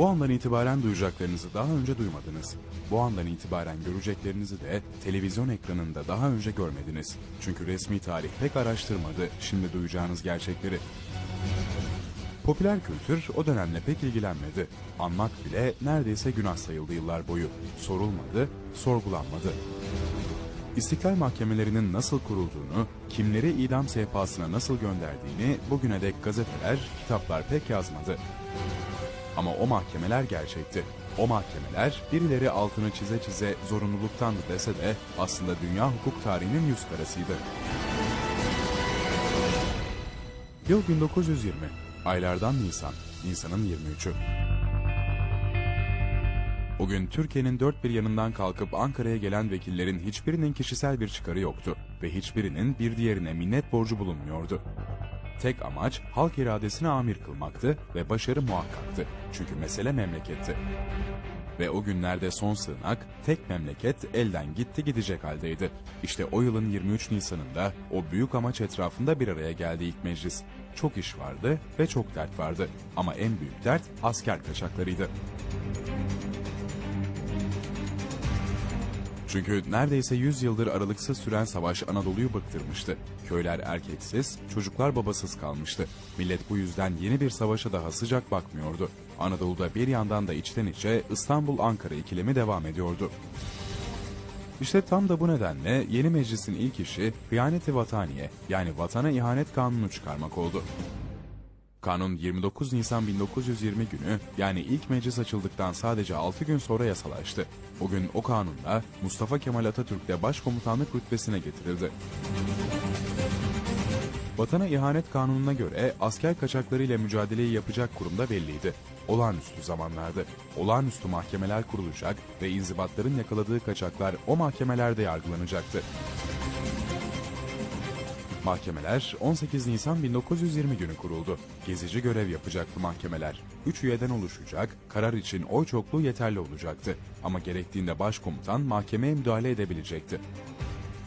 Bu andan itibaren duyacaklarınızı daha önce duymadınız. Bu andan itibaren göreceklerinizi de televizyon ekranında daha önce görmediniz. Çünkü resmi tarih pek araştırmadı şimdi duyacağınız gerçekleri. Popüler kültür o dönemle pek ilgilenmedi. Anmak bile neredeyse günah sayıldı yıllar boyu. Sorulmadı, sorgulanmadı. İstiklal mahkemelerinin nasıl kurulduğunu, kimleri idam sehpasına nasıl gönderdiğini bugüne dek gazeteler, kitaplar pek yazmadı. Ama o mahkemeler gerçekti. O mahkemeler birileri altını çize çize zorunluluktandı dese de aslında dünya hukuk tarihinin yüz karasıydı. Yıl 1920. Aylardan Nisan. Nisan'ın 23'ü. O gün Türkiye'nin dört bir yanından kalkıp Ankara'ya gelen vekillerin hiçbirinin kişisel bir çıkarı yoktu ve hiçbirinin bir diğerine minnet borcu bulunmuyordu. Tek amaç halk iradesine amir kılmaktı ve başarı muhakkaktı. Çünkü mesele memleketti. Ve o günlerde son sığınak tek memleket elden gitti gidecek haldeydi. İşte o yılın 23 Nisan'ında o büyük amaç etrafında bir araya geldi ilk meclis. Çok iş vardı ve çok dert vardı. Ama en büyük dert asker kaçaklarıydı. Çünkü neredeyse 100 yıldır aralıksız süren savaş Anadolu'yu bıktırmıştı. Köyler erkeksiz, çocuklar babasız kalmıştı. Millet bu yüzden yeni bir savaşa daha sıcak bakmıyordu. Anadolu'da bir yandan da içten içe İstanbul-Ankara ikilemi devam ediyordu. İşte tam da bu nedenle yeni meclisin ilk işi hıyaneti vataniye yani vatana ihanet kanunu çıkarmak oldu. Kanun 29 Nisan 1920 günü yani ilk meclis açıldıktan sadece 6 gün sonra yasalaştı. O gün o kanunla Mustafa Kemal Atatürk de başkomutanlık rütbesine getirildi. Vatana ihanet kanununa göre asker kaçaklarıyla mücadeleyi yapacak kurumda belliydi. Olağanüstü zamanlardı. Olağanüstü mahkemeler kurulacak ve inzibatların yakaladığı kaçaklar o mahkemelerde yargılanacaktı. Mahkemeler 18 Nisan 1920 günü kuruldu. Gezici görev yapacaktı mahkemeler. 3 üyeden oluşacak, karar için oy çokluğu yeterli olacaktı. Ama gerektiğinde başkomutan mahkemeye müdahale edebilecekti.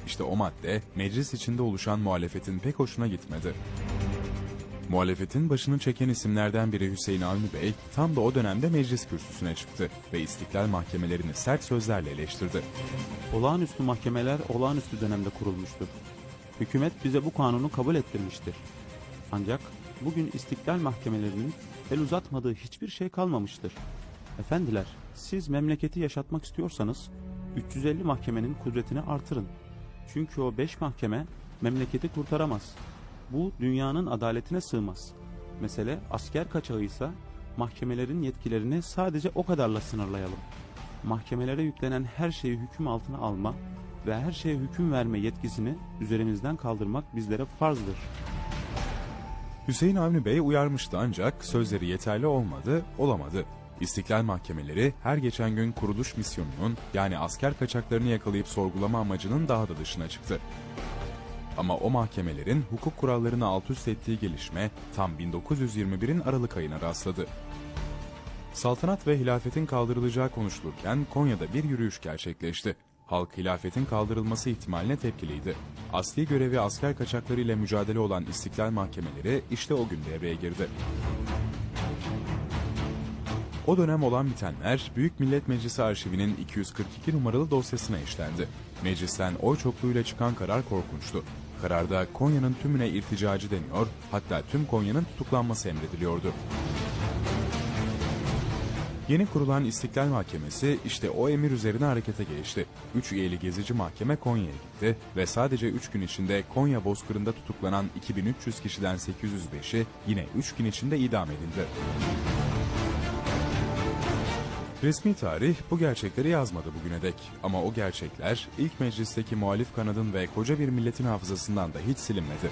İşte o madde meclis içinde oluşan muhalefetin pek hoşuna gitmedi. Muhalefetin başını çeken isimlerden biri Hüseyin Avni Bey tam da o dönemde meclis kürsüsüne çıktı ve istiklal mahkemelerini sert sözlerle eleştirdi. Olağanüstü mahkemeler olağanüstü dönemde kurulmuştur. Hükümet bize bu kanunu kabul ettirmiştir. Ancak bugün istiklal mahkemelerinin el uzatmadığı hiçbir şey kalmamıştır. Efendiler, siz memleketi yaşatmak istiyorsanız 350 mahkemenin kudretini artırın. Çünkü o 5 mahkeme memleketi kurtaramaz. Bu dünyanın adaletine sığmaz. Mesele asker kaçağıysa mahkemelerin yetkilerini sadece o kadarla sınırlayalım. Mahkemelere yüklenen her şeyi hüküm altına alma ve her şeye hüküm verme yetkisini üzerimizden kaldırmak bizlere farzdır. Hüseyin Avni Bey uyarmıştı ancak sözleri yeterli olmadı, olamadı. İstiklal mahkemeleri her geçen gün kuruluş misyonunun yani asker kaçaklarını yakalayıp sorgulama amacının daha da dışına çıktı. Ama o mahkemelerin hukuk kurallarını alt üst ettiği gelişme tam 1921'in Aralık ayına rastladı. Saltanat ve hilafetin kaldırılacağı konuşulurken Konya'da bir yürüyüş gerçekleşti. Halk hilafetin kaldırılması ihtimaline tepkiliydi. Asli görevi asker kaçakları ile mücadele olan istiklal mahkemeleri işte o gün devreye girdi. O dönem olan bitenler Büyük Millet Meclisi arşivinin 242 numaralı dosyasına işlendi. Meclisten oy çokluğuyla çıkan karar korkunçtu. Kararda Konya'nın tümüne irticacı deniyor, hatta tüm Konya'nın tutuklanması emrediliyordu. Yeni kurulan İstiklal Mahkemesi işte o emir üzerine harekete geçti. Üç üyeli gezici mahkeme Konya'ya gitti ve sadece 3 gün içinde Konya Bozkırı'nda tutuklanan 2300 kişiden 805'i yine 3 gün içinde idam edildi. Resmi tarih bu gerçekleri yazmadı bugüne dek ama o gerçekler ilk meclisteki muhalif kanadın ve koca bir milletin hafızasından da hiç silinmedi.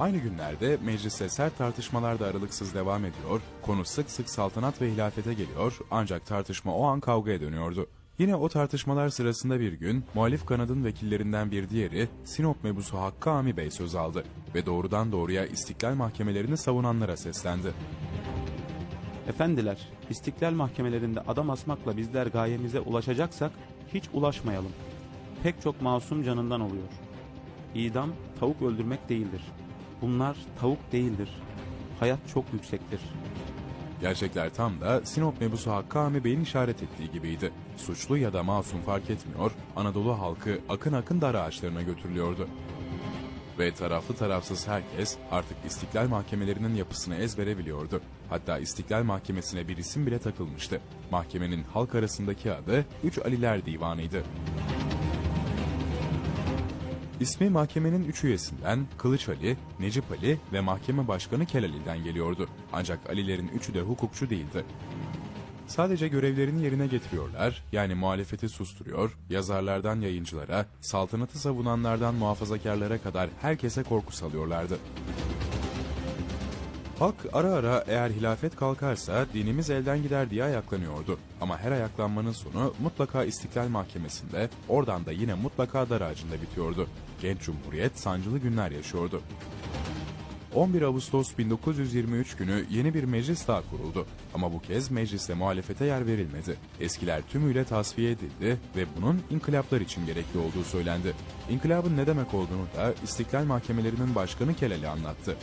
Aynı günlerde mecliste sert tartışmalar da aralıksız devam ediyor, konu sık sık saltanat ve hilafete geliyor ancak tartışma o an kavgaya dönüyordu. Yine o tartışmalar sırasında bir gün muhalif kanadın vekillerinden bir diğeri Sinop mebusu Hakkı Ami Bey söz aldı ve doğrudan doğruya istiklal mahkemelerini savunanlara seslendi. Efendiler, istiklal mahkemelerinde adam asmakla bizler gayemize ulaşacaksak hiç ulaşmayalım. Pek çok masum canından oluyor. İdam tavuk öldürmek değildir. Bunlar tavuk değildir. Hayat çok yüksektir. Gerçekler tam da Sinop mebusu Hakkı Bey'in işaret ettiği gibiydi. Suçlu ya da masum fark etmiyor, Anadolu halkı akın akın dar ağaçlarına götürülüyordu. Ve taraflı tarafsız herkes artık İstiklal Mahkemelerinin yapısını ezbere biliyordu. Hatta İstiklal Mahkemesi'ne bir isim bile takılmıştı. Mahkemenin halk arasındaki adı Üç Aliler Divanı'ydı. İsmi mahkemenin üç üyesinden Kılıç Ali, Necip Ali ve mahkeme başkanı Kel Ali'den geliyordu. Ancak Alilerin üçü de hukukçu değildi. Sadece görevlerini yerine getiriyorlar, yani muhalefeti susturuyor, yazarlardan yayıncılara, saltanatı savunanlardan muhafazakarlara kadar herkese korku salıyorlardı. Halk ara ara eğer hilafet kalkarsa dinimiz elden gider diye ayaklanıyordu. Ama her ayaklanmanın sonu mutlaka İstiklal Mahkemesi'nde, oradan da yine mutlaka dar ağacında bitiyordu. Genç Cumhuriyet sancılı günler yaşıyordu. 11 Ağustos 1923 günü yeni bir meclis daha kuruldu. Ama bu kez mecliste muhalefete yer verilmedi. Eskiler tümüyle tasfiye edildi ve bunun inkılaplar için gerekli olduğu söylendi. İnkılabın ne demek olduğunu da İstiklal Mahkemelerinin Başkanı Kelali anlattı.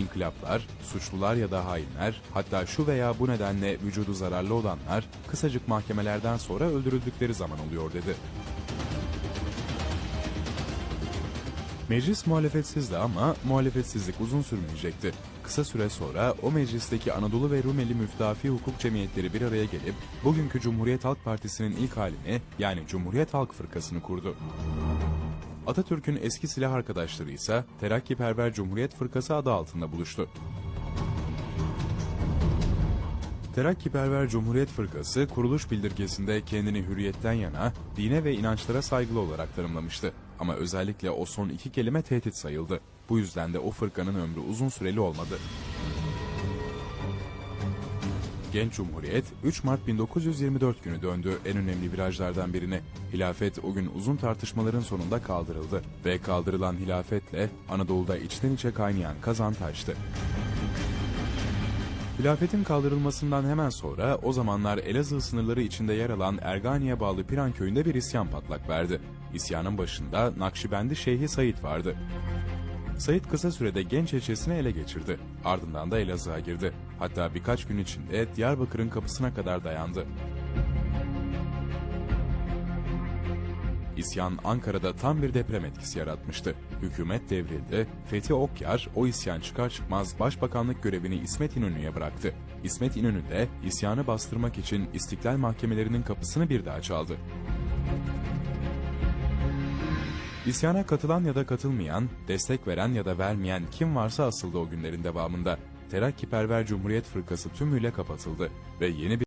İnkılaplar, suçlular ya da hainler, hatta şu veya bu nedenle vücudu zararlı olanlar kısacık mahkemelerden sonra öldürüldükleri zaman oluyor dedi. Meclis muhalefetsizdi ama muhalefetsizlik uzun sürmeyecekti. Kısa süre sonra o meclisteki Anadolu ve Rumeli Müftafi Hukuk Cemiyetleri bir araya gelip bugünkü Cumhuriyet Halk Partisi'nin ilk halini yani Cumhuriyet Halk Fırkası'nı kurdu. Atatürk'ün eski silah arkadaşları ise Terakkiperver Cumhuriyet Fırkası adı altında buluştu. Terakkiperver Cumhuriyet Fırkası kuruluş bildirgesinde kendini hürriyetten yana, dine ve inançlara saygılı olarak tanımlamıştı. Ama özellikle o son iki kelime tehdit sayıldı. Bu yüzden de o fırkanın ömrü uzun süreli olmadı. Genç Cumhuriyet 3 Mart 1924 günü döndü en önemli virajlardan birine. Hilafet o gün uzun tartışmaların sonunda kaldırıldı ve kaldırılan hilafetle Anadolu'da içten içe kaynayan kazan taştı. Hilafetin kaldırılmasından hemen sonra o zamanlar Elazığ sınırları içinde yer alan Ergani'ye bağlı Piran köyünde bir isyan patlak verdi. İsyanın başında Nakşibendi Şeyhi Said vardı. Said kısa sürede genç ilçesini ele geçirdi. Ardından da Elazığ'a girdi. Hatta birkaç gün içinde Diyarbakır'ın kapısına kadar dayandı. İsyan Ankara'da tam bir deprem etkisi yaratmıştı. Hükümet devrildi, Fethi Okyar o isyan çıkar çıkmaz başbakanlık görevini İsmet İnönü'ye bıraktı. İsmet İnönü de isyanı bastırmak için İstiklal Mahkemelerinin kapısını bir daha çaldı. İsyana katılan ya da katılmayan, destek veren ya da vermeyen kim varsa asıldı o günlerin devamında. Terakkiperver Cumhuriyet Fırkası tümüyle kapatıldı ve yeni bir